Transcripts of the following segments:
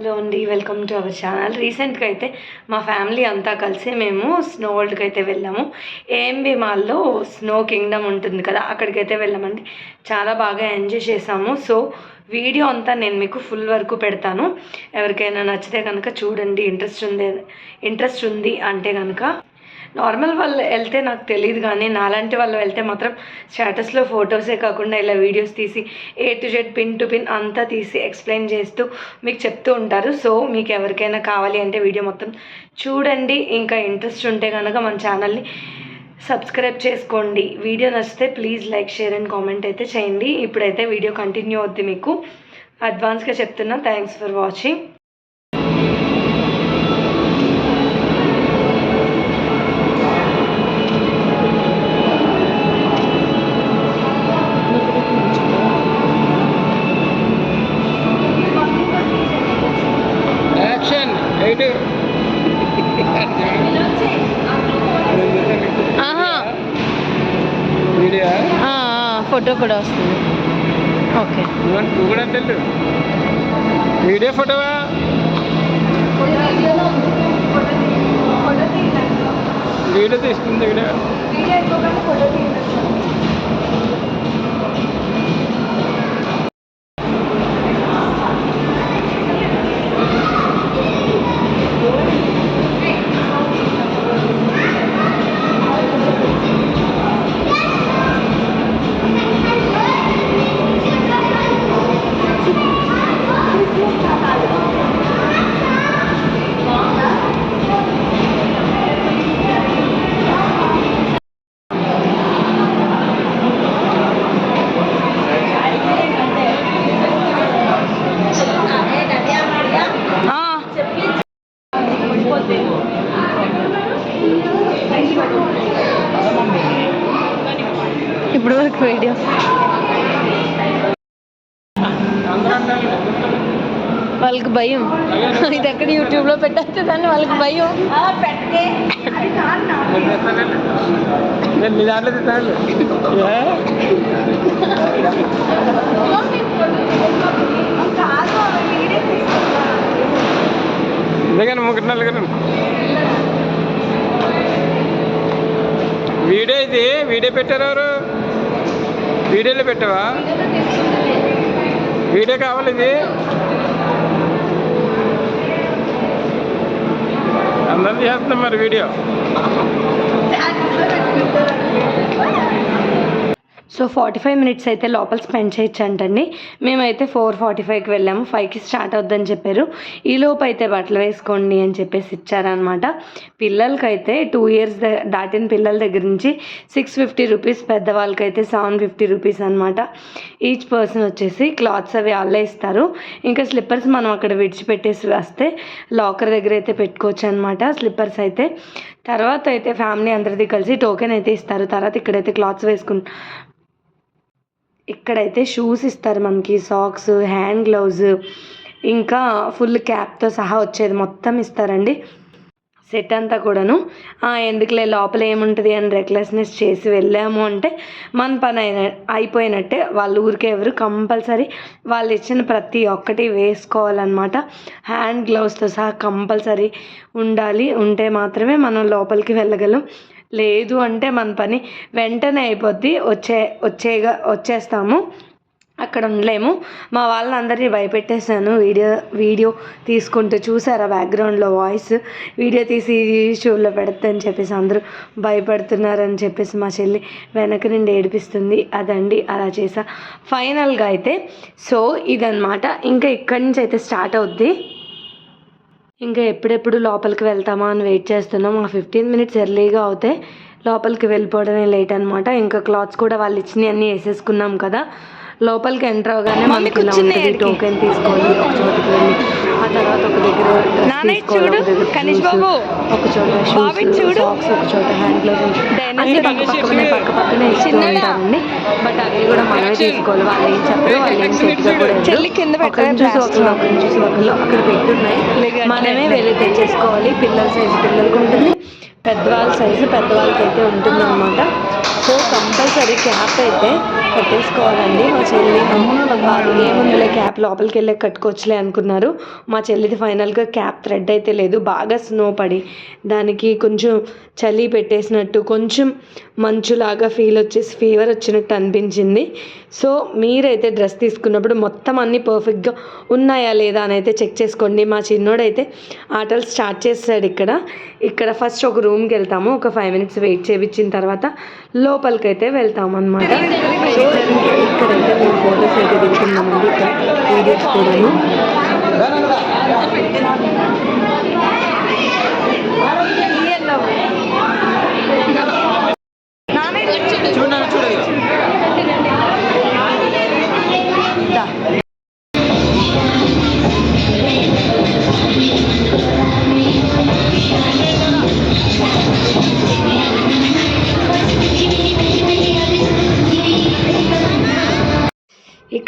Hello అండి welcome to our channel. రీసెంట్గా అయితే మా ఫ్యామిలీ అంతా కలిసి మేము స్నో వరల్డ్కి అయితే వెళ్ళాము. ఏఎంబి మాల్లో స్నో కింగ్డమ్ ఉంటుంది కదా అక్కడికైతే వెళ్ళామండి. చాలా బాగా ఎంజాయ్ చేసాము. సో వీడియో అంతా నేను మీకు ఫుల్ వరకు పెడతాను. ఎవరికైనా నచ్చితే కనుక చూడండి ఇంట్రెస్ట్ ఉంది ఇంట్రెస్ట్ ఉంది అంటే కనుక నార్మల్ వాళ్ళు వెళ్తే నాకు తెలియదు కానీ నాలాంటి వాళ్ళు వెళ్తే మాత్రం స్టేటస్లో ఫొటోసే కాకుండా ఇలా వీడియోస్ తీసి A to Z pin to pin అంతా తీసి ఎక్స్ప్లెయిన్ చేస్తూ మీకు చెప్తూ ఉంటారు. సో మీకు ఎవరికైనా కావాలి అంటే వీడియో మొత్తం చూడండి. ఇంకా ఇంట్రెస్ట్ ఉంటే కనుక మన ఛానల్ని సబ్స్క్రైబ్ చేసుకోండి. వీడియో నచ్చితే please like share and comment అయితే చేయండి. ఇప్పుడైతే వీడియో కంటిన్యూ అవుద్ది మీకు. అడ్వాన్స్గా చెప్తున్నా. థ్యాంక్స్ ఫర్ వాచింగ్ ఫోటో కూడా వస్తుంది. ఓకే. నువ్వు కూడా తెలు వీడియో ఫోటోవా? వీడియో తీసుకుంది వీడియో. ఇప్పుడు వరకు వీడియో. వాళ్ళకి భయం. ఇది ఎక్కడ యూట్యూబ్లో పెట్టేస్తుందని వాళ్ళకి భయం. నేను మీ దాంట్లో తిట్టాను ఎందుకని ముగ్గురు నలుగురు వీడియో ఇది వీడియో పెట్టారు వీడియోలో పెట్టావా? వీడియో కావాలి ఇది. అందరం చేస్తున్నాం మరి video. So forty five minutes అయితే లోపల స్పెండ్ చేయొచ్చు అంటండి మేమైతే ఫోర్ ఫార్టీ ఫైవ్కి వెళ్ళాము. ఫైవ్కి స్టార్ట్ అవుద్దని చెప్పారు. ఈ లోపు అయితే బట్టలు వేసుకోండి అని చెప్పేసి ఇచ్చారనమాట పిల్లలకైతే టూ ఇయర్స్ దాటిన పిల్లల దగ్గర నుంచి సిక్స్ ఫిఫ్టీ రూపీస్ పెద్దవాళ్ళకైతే సెవెన్ ఫిఫ్టీ రూపీస్ అనమాట ఈచ్ పర్సన్ వచ్చేసి క్లాత్స్ అవి వాళ్ళే ఇస్తారు. ఇంకా స్లిప్పర్స్ మనం అక్కడ విడిచిపెట్టేసి వస్తే లాకర్ దగ్గర అయితే పెట్టుకోవచ్చు అనమాట స్లిప్పర్స్ అయితే. తర్వాత అయితే ఫ్యామిలీ అందరిది కలిసి టోకెన్ అయితే ఇస్తారు. తర్వాత ఇక్కడైతే క్లాత్స్ వేసుకుని ఇక్కడైతే షూస్ ఇస్తారు మనకి సాక్స్ హ్యాండ్ గ్లౌజ్ ఇంకా ఫుల్ క్యాప్తో సహా వచ్చేది మొత్తం ఇస్తారండి. సెట్ అంతా కూడాను. ఎందుకులే లోపల ఏముంటుంది అని రెక్లెస్నెస్ చేసి వెళ్ళాము అంటే మన పని అయిన అయిపోయినట్టే వాళ్ళ ఊరికే ఎవరు కంపల్సరీ వాళ్ళు ఇచ్చిన ప్రతి ఒక్కటి వేసుకోవాలన్నమాట. హ్యాండ్ గ్లౌస్తో సహా కంపల్సరీ ఉండాలి. ఉంటే మాత్రమే మనం లోపలికి వెళ్ళగలం. లేదు అంటే మన పని వెంటనే అయిపోద్ది. వచ్చే వచ్చేగా వచ్చేస్తాము. అక్కడ ఉండలేము. మా వాళ్ళందరినీ భయపెట్టేశాను. వీడియో వీడియో తీసుకుంటూ చూసారా బ్యాక్గ్రౌండ్లో వాయిస్ వీడియో తీసి యూట్యూబ్లో పెడతాని చెప్పేసి అందరూ భయపడుతున్నారని చెప్పేసి మా చెల్లి వెనక నుండి ఏడిపిస్తుంది. అదండి అలా చేసా. ఫైనల్గా అయితే సో ఇదనమాట ఇంకా ఇక్కడి నుంచి అయితే స్టార్ట్ అవుద్ది. ఇంకా ఎప్పుడెప్పుడు లోపలికి వెళ్తామా అని వెయిట్ చేస్తున్నాం. ఆ ఫిఫ్టీన్ మినిట్స్ ఎర్లీగా అవుతే లోపలికి వెళ్ళిపోవడమే లేట్ అనమాట ఇంకా క్లాత్స్ కూడా వాళ్ళు ఇచ్చినవి అన్నీ వేసేసుకున్నాం కదా. లోపలికి ఎంటర్ అవగానే మనకి ఇలా ఉంటుంది. టోకెన్ తీసుకోవాలి ఒక చోటుకి వెళ్ళి. ఆ తర్వాత ఒక దగ్గర చూడు, కనీష్ బాబు. ఒక చోట చూడు. సాక్స్ ఒక చోట హ్యాండ్ గ్లౌజ్ అన్ని పక్క పక్కనే పక్క పక్కనే ఇస్తూ చిన్నడా? ఉంటారండి. బట్ అవి కూడా మనమే తీసుకోవాలి. వాళ్ళు ఏం చెప్పరు వాళ్ళు ఏం సెట్గా కూడా. చెల్లి కింద ఒకరిని చూసి ఒకరు ఒకరిని చూసి ఒకరు అక్కడ పెట్టున్నాయి. మనమే వెళ్ళి తెచ్చేసుకోవాలి. పిల్లల సైజు పిల్లలకి ఉంటుంది. పెద్దవాళ్ళ సైజు పెద్దవాళ్ళకి అయితే ఉంటుంది అనమాట సో కంపల్సరీ క్యాప్ అయితే కట్టేసుకోవాలండి మా చెల్లి ఏముందిలే క్యాప్ లోపలికి వెళ్ళి కట్టుకోవచ్చులే అనుకున్నారు. మా చెల్లిది ఫైనల్గా క్యాప్ థ్రెడ్ అయితే లేదు. బాగా స్నో పడి దానికి కొంచెం చలి పెట్టేసినట్టు కొంచెం మంచులాగా ఫీల్ వచ్చేసి ఫీవర్ వచ్చినట్టు అనిపించింది. సో మీరైతే డ్రెస్ తీసుకున్నప్పుడు మొత్తం అన్నీ పర్ఫెక్ట్గా ఉన్నాయా లేదా అని అయితే చెక్ చేసుకోండి. మా చిన్నోడైతే ఆటలు స్టార్ట్ చేస్తాడు ఇక్కడ. ఇక్కడ ఫస్ట్ ఒక రూమ్కి వెళ్తాము. ఒక ఫైవ్ మినిట్స్ వెయిట్ చేయించిన తర్వాత లోపలికైతే వెళ్తాము అనమాట సో ఇక్కడైతే మేము అయితే దిగుతున్నామండి ఇక్కడ వీడియోస్ కూడాను. చూడండి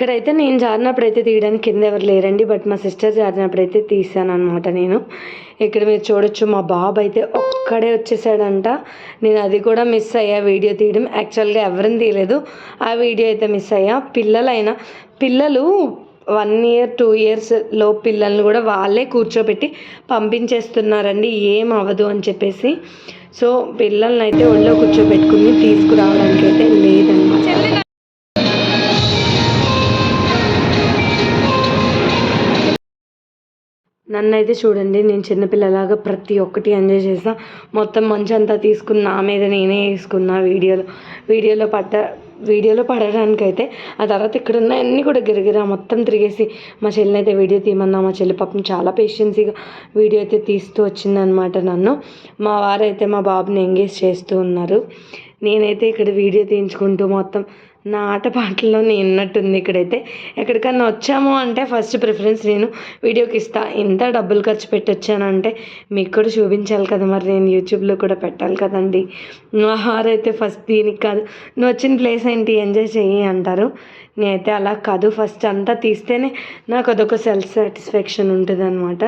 ఇక్కడైతే నేను జారినప్పుడు అయితే తీయడానికి కింద ఎవరు లేరండి బట్ మా సిస్టర్ జారినప్పుడు అయితే తీసాను అనమాట నేను. ఇక్కడ మీరు చూడొచ్చు మా బాబు అయితే ఒక్కడే వచ్చేసాడంట. నేను అది కూడా మిస్ అయ్యా వీడియో తీయడం. యాక్చువల్గా ఎవరిని తీయలేదు. ఆ వీడియో అయితే మిస్ అయ్యా. పిల్లలైనా పిల్లలు వన్ ఇయర్ టూ ఇయర్స్లో పిల్లల్ని కూడా వాళ్ళే కూర్చోబెట్టి పంపించేస్తున్నారండి. ఏం అవ్వదు అని చెప్పేసి. సో పిల్లల్ని అయితే ఒళ్ళో కూర్చోబెట్టుకుని తీసుకురావడానికి అయితే లేదన్నమాట. నన్నైతే చూడండి నేను చిన్నపిల్లలాగా ప్రతి ఒక్కటి ఎంజాయ్ చేసా మొత్తం మంచి అంతా తీసుకున్న నా మీద నేనే వేసుకున్నా వీడియోలో. వీడియోలో పడ్డ వీడియోలో పడడానికైతే ఆ తర్వాత ఇక్కడ ఉన్న అన్నీ కూడా గిరగిరా మొత్తం తిరిగేసి మా చెల్లిని అయితే వీడియో తీయమన్నా మా చెల్లి పాపం చాలా పేషెన్సీగా వీడియో అయితే తీస్తూ వచ్చిందనమాట నన్ను. మా వారైతే మా బాబుని ఎంగేజ్ చేస్తూ ఉన్నారు. నేనైతే ఇక్కడ వీడియో తీయించుకుంటూ మొత్తం నా ఆట పాటల్లో నేను ఉన్నట్టుంది ఇక్కడైతే. ఎక్కడికన్నా వచ్చాము అంటే ఫస్ట్ ప్రిఫరెన్స్ నేను వీడియోకి ఇస్తా. ఎంత డబ్బులు ఖర్చు పెట్టి వచ్చానంటే మీకు కూడా చూపించాలి కదా మరి నేను యూట్యూబ్లో కూడా పెట్టాలి కదండి. మా అయితే ఫస్ట్ దీనికి కాదు. నువ్వు వచ్చిన ప్లేస్ ఏంటి? ఎంజాయ్ చెయ్యి అంటారు. నేనైతే అలా కాదు. ఫస్ట్ అంతా తీస్తేనే నాకు అదొక సెల్ఫ్ సాటిస్ఫాక్షన్ ఉంటుంది అనమాట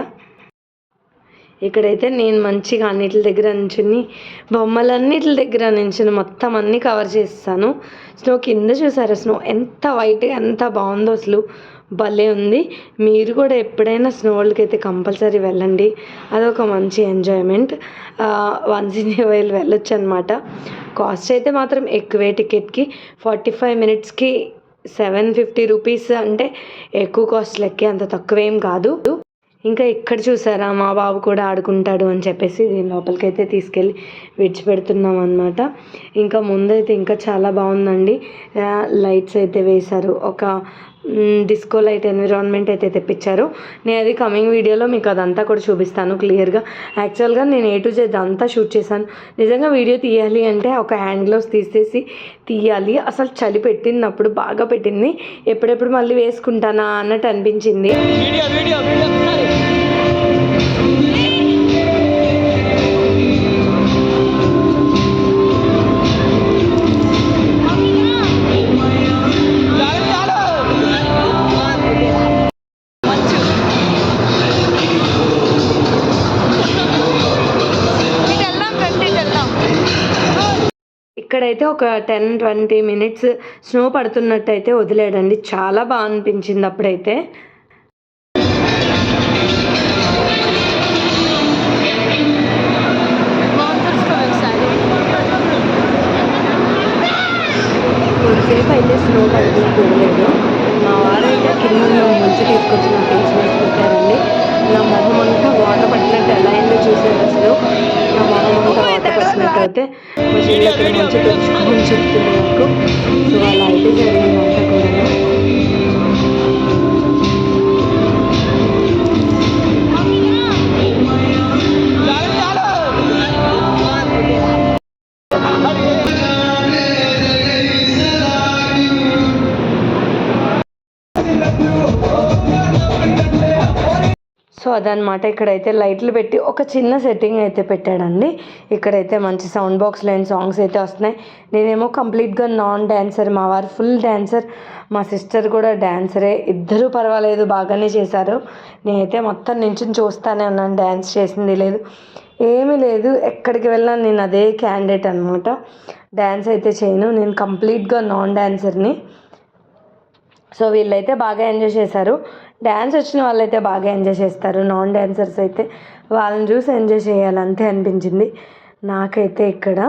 ఇక్కడైతే నేను మంచిగా అన్నిటి దగ్గర నుంచుని బొమ్మలన్నిటి దగ్గర నుంచుని మొత్తం అన్నీ కవర్ చేస్తాను. స్నో కింద చూసారా? స్నో ఎంత వైట్గా ఎంత బాగుందో అసలు. భలే ఉంది. మీరు కూడా ఎప్పుడైనా స్నో వరల్డ్కి అయితే కంపల్సరీ వెళ్ళండి. అదొక మంచి ఎంజాయ్మెంట్ వన్స్ ఇన్ వైల్ వెళ్ళొచ్చు అనమాట కాస్ట్ అయితే మాత్రం ఎక్కువే టికెట్కి ఫార్టీ ఫైవ్ మినిట్స్కి సెవెన్ ఫిఫ్టీ రూపీస్ అంటే ఎక్కువ కాస్ట్ లెక్కే. అంత తక్కువేం కాదు. ఇంకా ఇక్కడ చూసారా? మా బాబు కూడా ఆడుకుంటాడు అని చెప్పేసి దీని లోపలికి అయితే తీసుకెళ్ళి విడిచిపెడుతున్నాం అనమాట ఇంకా ముందైతే ఇంకా చాలా బాగుందండి. లైట్స్ అయితే వేశారు. ఒక డిస్కో లైట్ ఎన్విరాన్మెంట్ అయితే తెప్పించారు. నేను అది కమింగ్ వీడియోలో మీకు అదంతా కూడా చూపిస్తాను క్లియర్గా యాక్చువల్గా నేను ఏ టు జెడ్ అంతా షూట్ చేశాను. నిజంగా వీడియో తీయాలి అంటే ఒక హ్యాండ్ గ్లవ్స్ తీసేసి తీయాలి. అసలు చలి పెట్టినప్పుడు బాగా పెట్టింది. ఎప్పుడెప్పుడు మళ్ళీ వేసుకుంటానా అన్నట్టు అనిపించింది. వీడియో వీడియో వీడియో ఇక్కడైతే ఒక టెన్ ట్వంటీ మినిట్స్ స్నో పడుతున్నట్టయితే వదిలేడండి. చాలా బాగా అనిపించింది అప్పుడైతే. కొద్దిసేపు అయితే స్నో పడుతుంది వదిలేదు మా వారైతే కింద మంచి తీసుకొచ్చిన నా ఫేస్ పెట్టారండి. నా మొహం అంతా వాటర్ పట్టినట్టు ఎలా అయిందో చూసారు అసలు నా మొహం అంతా వాటర్ పట్టినట్టు అయితే మా చెల్లి అక్కడ మంచి తెచ్చుకోమని చెప్తుంది నాకు సో అలా అయితే జరిగింది అంతా కూడా అదనమాట ఇక్కడైతే లైట్లు పెట్టి ఒక చిన్న సెట్టింగ్ అయితే పెట్టాడండి. ఇక్కడైతే మంచి సౌండ్ బాక్స్ లేని సాంగ్స్ అయితే వస్తున్నాయి. నేనేమో కంప్లీట్గా నాన్ డ్యాన్సర్ మా వారు ఫుల్ డ్యాన్సర్ మా సిస్టర్ కూడా డ్యాన్సరే ఇద్దరూ పర్వాలేదు బాగానే చేశారు. నేనైతే మొత్తం నించుని చూస్తానే ఉన్నాను డ్యాన్స్ చేసింది లేదు. ఏమీ లేదు ఎక్కడికి వెళ్ళినా నేను అదే క్యాండిడేట్ అనమాట డ్యాన్స్ అయితే చేయను. నేను కంప్లీట్గా నాన్ డ్యాన్సర్ని సో వీళ్ళైతే బాగా ఎంజాయ్ చేశారు. డ్యాన్స్ వచ్చిన వాళ్ళైతే బాగా ఎంజాయ్ చేస్తారు. నాన్ డ్యాన్సర్స్ అయితే వాళ్ళని చూసి ఎంజాయ్ చేయాలి అంతే అనిపించింది. నాకైతే ఇక్కడ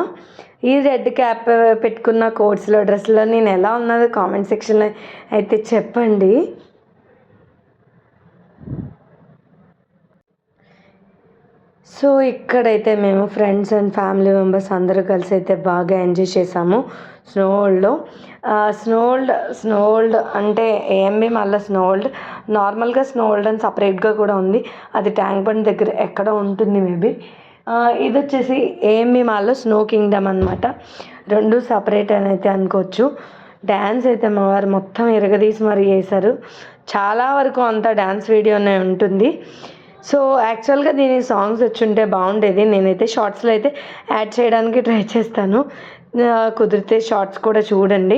ఈ రెడ్ క్యాప్ పెట్టుకున్న కోట్స్లో డ్రెస్లో నేను ఎలా ఉన్నదో కామెంట్ సెక్షన్లో అయితే చెప్పండి. సో ఇక్కడైతే మేము ఫ్రెండ్స్ అండ్ ఫ్యామిలీ మెంబర్స్ అందరూ కలిసి అయితే బాగా ఎంజాయ్ చేసాము. స్నోల్డ్. స్నోల్డ్ స్నోల్డ్ అంటే ఏఎంబి మళ్ళీ స్నోల్డ్. నార్మల్గా స్నోల్డ్ అని సపరేట్గా కూడా ఉంది. అది ట్యాంక్ బండ్ దగ్గర ఎక్కడ ఉంటుంది మేబీ. ఇది వచ్చేసి ఏఎంబి మాల్లో స్నో కింగ్డమ్ అనమాట రెండు సపరేట్ అని అయితే అనుకోవచ్చు. డ్యాన్స్ అయితే మా వారు మొత్తం ఎరగదీసి మరి చేశారు. చాలా వరకు అంతా డ్యాన్స్ వీడియోనే ఉంటుంది. సో యాక్చువల్గా దీని సాంగ్స్ వచ్చుంటే బాగుండేది. నేనైతే షార్ట్స్లో అయితే యాడ్ చేయడానికి ట్రై చేస్తాను. కుదిరితే షార్ట్స్ కూడా చూడండి.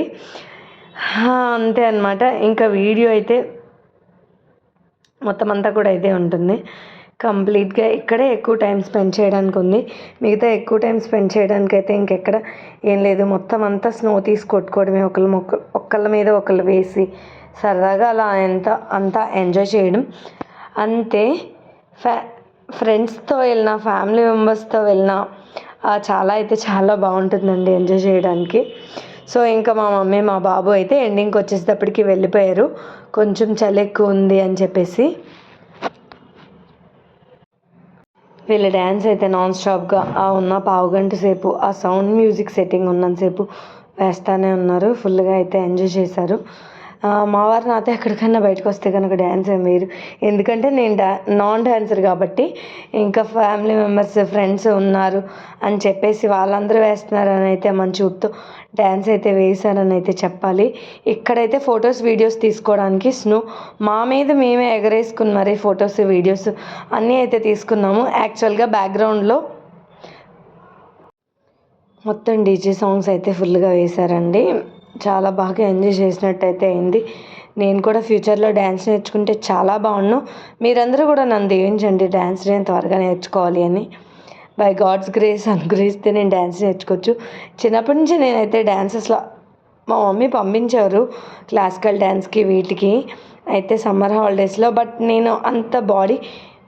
అంతే అనమాట ఇంకా వీడియో అయితే మొత్తం అంతా కూడా ఇదే ఉంటుంది. కంప్లీట్గా ఇక్కడే ఎక్కువ టైం స్పెండ్ చేయడానికి ఉంది. మిగతా ఎక్కువ టైం స్పెండ్ చేయడానికి అయితే ఇంకెక్కడ ఏం లేదు. మొత్తం అంతా స్నో తీసి కొట్టుకోవడమే. ఒకళ్ళు మొక్క ఒకళ్ళ మీద ఒకళ్ళు వేసి సరదాగా అలా ఎంత అంతా ఎంజాయ్ చేయడం. అంతే. ఫ్యా ఫ్రెండ్స్తో వెళ్ళిన ఫ్యామిలీ మెంబర్స్తో వెళ్ళిన చాలా అయితే చాలా బాగుంటుందండి ఎంజాయ్ చేయడానికి. సో ఇంకా మా మమ్మీ మా బాబు అయితే ఎండింగ్కి వచ్చేటప్పటికి వెళ్ళిపోయారు. కొంచెం చలి ఎక్కువ ఉంది అని చెప్పేసి. వీళ్ళ డ్యాన్స్ అయితే నాన్ స్టాప్గా ఆ ఉన్న పావు గంట సేపు ఆ సౌండ్ మ్యూజిక్ సెట్టింగ్ ఉన్నంతసేపు వేస్తూనే ఉన్నారు. ఫుల్గా అయితే ఎంజాయ్ చేశారు. మా వారు నాతో ఎక్కడికైనా బయటకు వస్తే కనుక డ్యాన్స్ ఏం వేయరు. ఎందుకంటే నేను డా నాన్ డ్యాన్సర్ కాబట్టి ఇంకా ఫ్యామిలీ మెంబర్స్ ఫ్రెండ్స్ ఉన్నారు అని చెప్పేసి వాళ్ళందరూ వేస్తున్నారని అయితే మన చూపుతూ డ్యాన్స్ అయితే వేశారని అయితే చెప్పాలి. ఇక్కడైతే ఫొటోస్ వీడియోస్ తీసుకోవడానికి స్నో మా మీద మేమే ఎగరేసుకుని మరీ ఫొటోస్ వీడియోస్ అన్నీ అయితే తీసుకున్నాము. యాక్చువల్గా బ్యాక్గ్రౌండ్లో మొత్తం డీజే సాంగ్స్ అయితే ఫుల్గా వేశారండి. చాలా బాగా ఎంజాయ్ చేసినట్టయితే అయింది. నేను కూడా ఫ్యూచర్లో డ్యాన్స్ నేర్చుకుంటే చాలా బాగున్నాను మీరందరూ కూడా నన్ను దీవించండి. డ్యాన్స్ నేను త్వరగా నేర్చుకోవాలి అని. బై గాడ్స్ గ్రేస్ అనుగ్రహిస్తే నేను డ్యాన్స్ నేర్చుకోవచ్చు. చిన్నప్పటి నుంచి నేనైతే డ్యాన్సెస్లో మా మమ్మీ పంపించారు క్లాసికల్ డ్యాన్స్కి వీటికి. అయితే సమ్మర్ హాలిడేస్లో బట్ నేను అంత బాడీ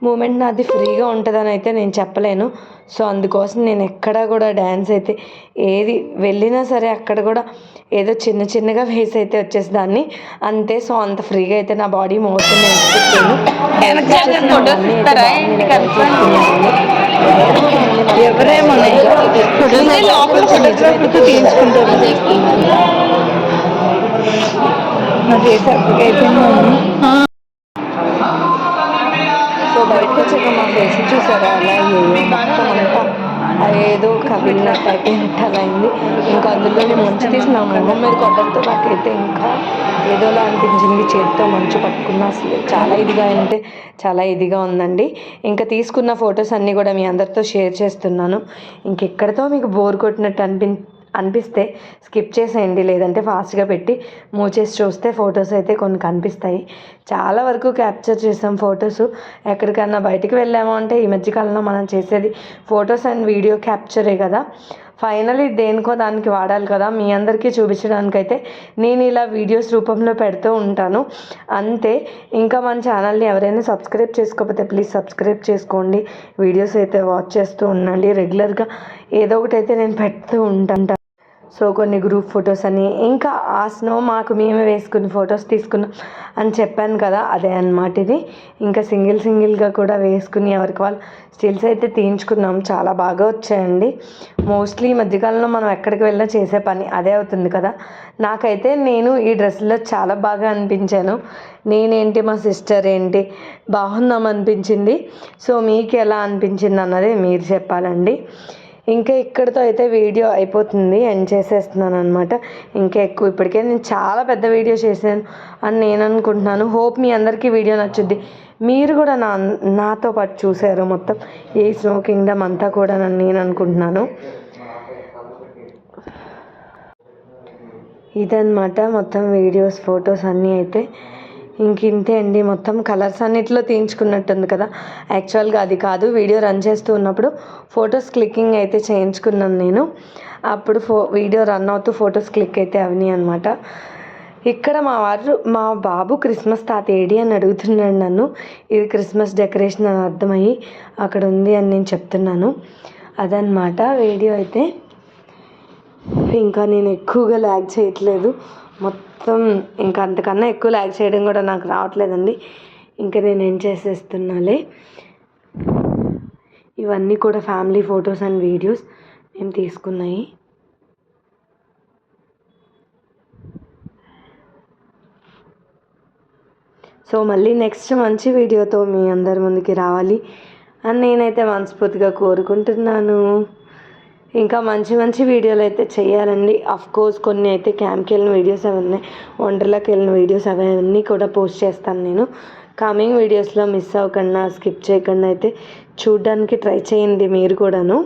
మూమెంట్ నాది ఫ్రీగా ఉంటుందని అయితే నేను చెప్పలేను. సో అందుకోసం నేను ఎక్కడ కూడా డ్యాన్స్ అయితే ఏది వెళ్ళినా సరే అక్కడ కూడా ఏదో చిన్న చిన్నగా వేసి అయితే వచ్చేసేదాన్ని. అంతే సో అంత ఫ్రీగా అయితే నా బాడీ మోషన్ తీసుకుంటారు సో బయటకు చూసారా? అలా మొత్తం అంతా ఏదో కవిలినట్టు అలా అయింది ఇంకా అందులో మంచు తీసి నా మొహం మీద కొట్టడంతో నాకైతే ఇంకా ఏదోలా అనిపించింది. చేతితో మంచు పట్టుకున్నా అసలు చాలా ఇదిగా అంటే చాలా ఇదిగా ఉందండి. ఇంకా తీసుకున్న ఫొటోస్ అన్నీ కూడా మీ అందరితో షేర్ చేస్తున్నాను. ఇంకెక్కడితో మీకు బోర్ కొట్టినట్టు అనిపి అనిపిస్తే స్కిప్ చేసేయండి లేదంటే ఫాస్ట్గా పెట్టి మూవ్ చేసి చూస్తే ఫొటోస్ అయితే కొన్ని కనిపిస్తాయి. చాలా వరకు క్యాప్చర్ చేసాం ఫొటోస్. ఎక్కడికన్నా బయటికి వెళ్ళాము అంటే ఈ మధ్యకాలంలో మనం చేసేది ఫొటోస్ అండ్ వీడియో క్యాప్చరే కదా. ఫైనలీ దేనికో దానికి వాడాలి కదా. మీ అందరికీ చూపించడానికైతే నేను ఇలా వీడియోస్ రూపంలో పెడుతూ ఉంటాను. అంతే. ఇంకా మన ఛానల్ని ఎవరైనా సబ్స్క్రైబ్ చేసుకోకపోతే ప్లీజ్ సబ్స్క్రైబ్ చేసుకోండి. వీడియోస్ అయితే వాచ్ చేస్తూ ఉండండి. రెగ్యులర్గా ఏదో ఒకటి అయితే నేను పెడుతూ ఉంటాను. సో కొన్ని గ్రూప్ ఫొటోస్ అని. ఇంకా ఆ స్నో మాకు మేమే వేసుకుని ఫొటోస్ తీసుకున్నాం అని చెప్పాను కదా అదే అన్నమాట ఇది. ఇంకా సింగిల్ సింగిల్గా కూడా వేసుకుని ఎవరికి వాళ్ళు స్టిల్స్ అయితే తీయించుకున్నాం. చాలా బాగా వచ్చాయండి. మోస్ట్లీ ఈ మధ్యకాలంలో మనం ఎక్కడికి వెళ్ళినా చేసే పని అదే అవుతుంది కదా. నాకైతే నేను ఈ డ్రెస్లో చాలా బాగా అనిపించాను. నేనేంటి మా సిస్టర్ ఏంటి బాగున్నాం అనిపించింది. సో మీకు ఎలా అనిపించింది అన్నది మీరు చెప్పాలండి. ఇంకా ఇక్కడితో అయితే వీడియో అయిపోతుంది. ఎండ్ చేసేస్తున్నాను అనమాట ఇంకా ఎక్కువ ఇప్పటికే నేను చాలా పెద్ద వీడియో చేశాను అని నేను అనుకుంటున్నాను. హోప్ మీ అందరికీ వీడియో నచ్చుద్ది. మీరు కూడా నా నాతో పాటు చూసారు మొత్తం. ఈ స్నో కింగ్డమ్ అంతా కూడా నన్ను నేను అనుకుంటున్నాను. ఇదన్నమాట మొత్తం వీడియోస్ ఫొటోస్ అన్నీ అయితే. ఇంక ఇంతే అండి. మొత్తం కలర్స్ అన్నిట్లో తీయించుకున్నట్టుంది కదా. యాక్చువల్గా అది కాదు. వీడియో రన్ చేస్తూ ఉన్నప్పుడు ఫొటోస్ క్లిక్కింగ్ అయితే చేయించుకున్నాను నేను. అప్పుడు ఫో వీడియో రన్ అవుతూ ఫొటోస్ క్లిక్ అయితే అవినాయి అనమాట ఇక్కడ మా వారు మా బాబు క్రిస్మస్ తాత ఏడి అని అడుగుతున్నాడు నన్ను. ఇది క్రిస్మస్ డెకరేషన్ అని అర్థమయ్యి అక్కడ ఉంది అని నేను చెప్తున్నాను. అదనమాట వీడియో అయితే. ఇంకా నేను ఎక్కువగా ల్యాగ్ చేయట్లేదు. మొత్తం ఇంకా అంతకన్నా ఎక్కువ ల్యాగ్ చేయడం కూడా నాకు రావట్లేదండి. ఇంకా నేను ఏం చేసేస్తున్నాలే? ఇవన్నీ కూడా ఫ్యామిలీ ఫొటోస్ అండ్ వీడియోస్ మేము తీసుకున్నాయి. సో మళ్ళీ నెక్స్ట్ మంచి వీడియోతో మీ అందరి ముందుకి రావాలి. అని నేనైతే మనస్ఫూర్తిగా కోరుకుంటున్నాను. ఇంకా మంచి మంచి వీడియోలు అయితే చేయాలండి. అఫ్ కోర్స్ కొన్ని అయితే క్యాంప్కి వెళ్ళిన వీడియోస్ అవి ఉన్నాయి. వండర్లాకి వెళ్ళిన వీడియోస్ అవన్నీ కూడా పోస్ట్ చేస్తాను నేను. కమింగ్ వీడియోస్లో మిస్ అవ్వకుండా స్కిప్ చేయకుండా అయితే చూడడానికి ట్రై చేయండి మీరు కూడాను.